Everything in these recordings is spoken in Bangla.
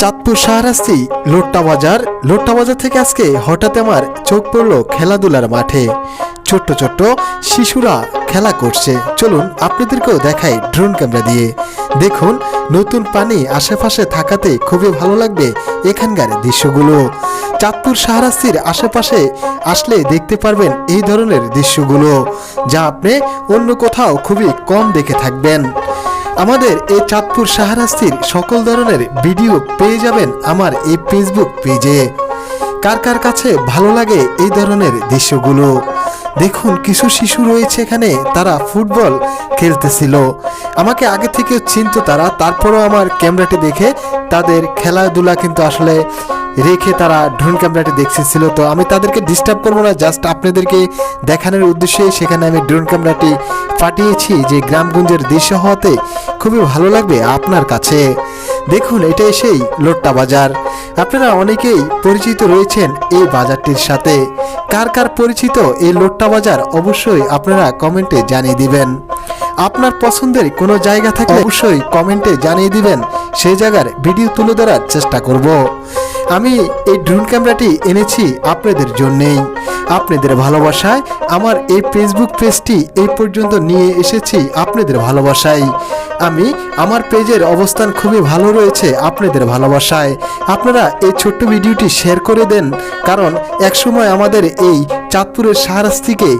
চাঁদপুর শাহরাস্তি লোট্টা বাজার। লোট্টা বাজার থেকে আজকে হঠাৎ আমার চোখ পড়ল খেলাধুলার মাঠে। ছোট্ট ছোট্ট শিশুরা খেলা করছে। চলুন আপনাদেরকেও দেখাই ড্রোন ক্যামেরা দিয়ে। দেখুন, নতুন পানি আশেপাশে থাকাতে খুবই ভালো লাগবে এখানকার দৃশ্যগুলো। চাঁদপুর শাহরাস্তির আশেপাশে আসলে দেখতে পারবেন এই ধরনের দৃশ্যগুলো, যা আপনি অন্য কোথাও খুবই কম দেখে থাকবেন। আমাদের এই চাঁদপুর শাহরাস্তির সকল ধরনের ভিডিও পেয়ে যাবেন আমার এই ফেসবুক পেজে কার কার কাছে ভালো লাগে এই ধরনের দৃশ্যগুলো? দেখুন, কিছু শিশু রয়েছে এখানে, তারা ফুটবল খেলতেছিল। আমাকে আগে থেকে চিনত তারা, তারপরও আমার ক্যামেরাটি দেখে তাদের খেলাধুলা কিন্তু আসলে রেখে তারা ড্রোন ক্যামেরাটি দেখতেছিল। তো আমি তাদেরকে ডিস্টার্ব করব না জাস্ট আপনাদেরকে দেখানোর উদ্দেশ্যে সেখানে আমি ড্রোন ক্যামেরাটি পাঠিয়েছি যে গ্রামগঞ্জের দৃশ্য হওয়াতে খুবই ভালো লাগবে আপনার কাছে। দেখুন এটা সেই লোট্টা বাজার। আপনারা অনেকেই পরিচিত রয়েছেন এই বাজারটির সাথে। কার কার পরিচিত এই লোট্টা বাজার অবশ্যই আপনারা কমেন্টে জানিয়ে দিবেন। আপনার পছন্দের কোনো জায়গা থাকলে অবশ্যই কমেন্টে জানিয়ে দিবেন। সেই জায়গার ভিডিও তুলে ধরার চেষ্টা করব। আমি এই ড্রোন ক্যামেরাটি এনেছি আপনাদের জন্যেই। আপনাদের ভালোবাসায় আমার এই ফেসবুক পেজটি এই পর্যন্ত নিয়ে এসেছি আপনাদের ভালোবাসায়। আমি আমার পেজের অবস্থান খুবই ভালো রয়েছে আপনাদের ভালোবাসায়। আপনারা এই ছোট্ট ভিডিওটি শেয়ার করে দেন, কারণ একসময় আমাদের এই চাঁদপুরের শাহরাস্তিকে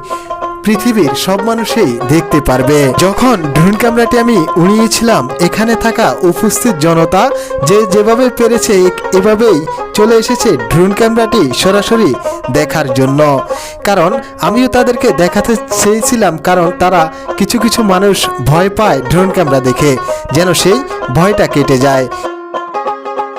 পৃথিবীর সব মানুষই দেখতে পারবে। যখন ড্রোন ক্যামেরাটি আমি উড়িয়েছিলাম, এখানে থাকা উপস্থিত জনতা যে যেভাবে পেরেছে এভাবেই চলে এসেছে ড্রোন ক্যামেরাটি সরাসরি দেখার জন্য। কারণ আমিও তাদেরকে দেখাতে চেয়েছিলাম, কারণ তারা কিছু কিছু মানুষ ভয় পায় ড্রোন ক্যামেরা দেখে, যেন সেই ভয়টা কেটে যায়।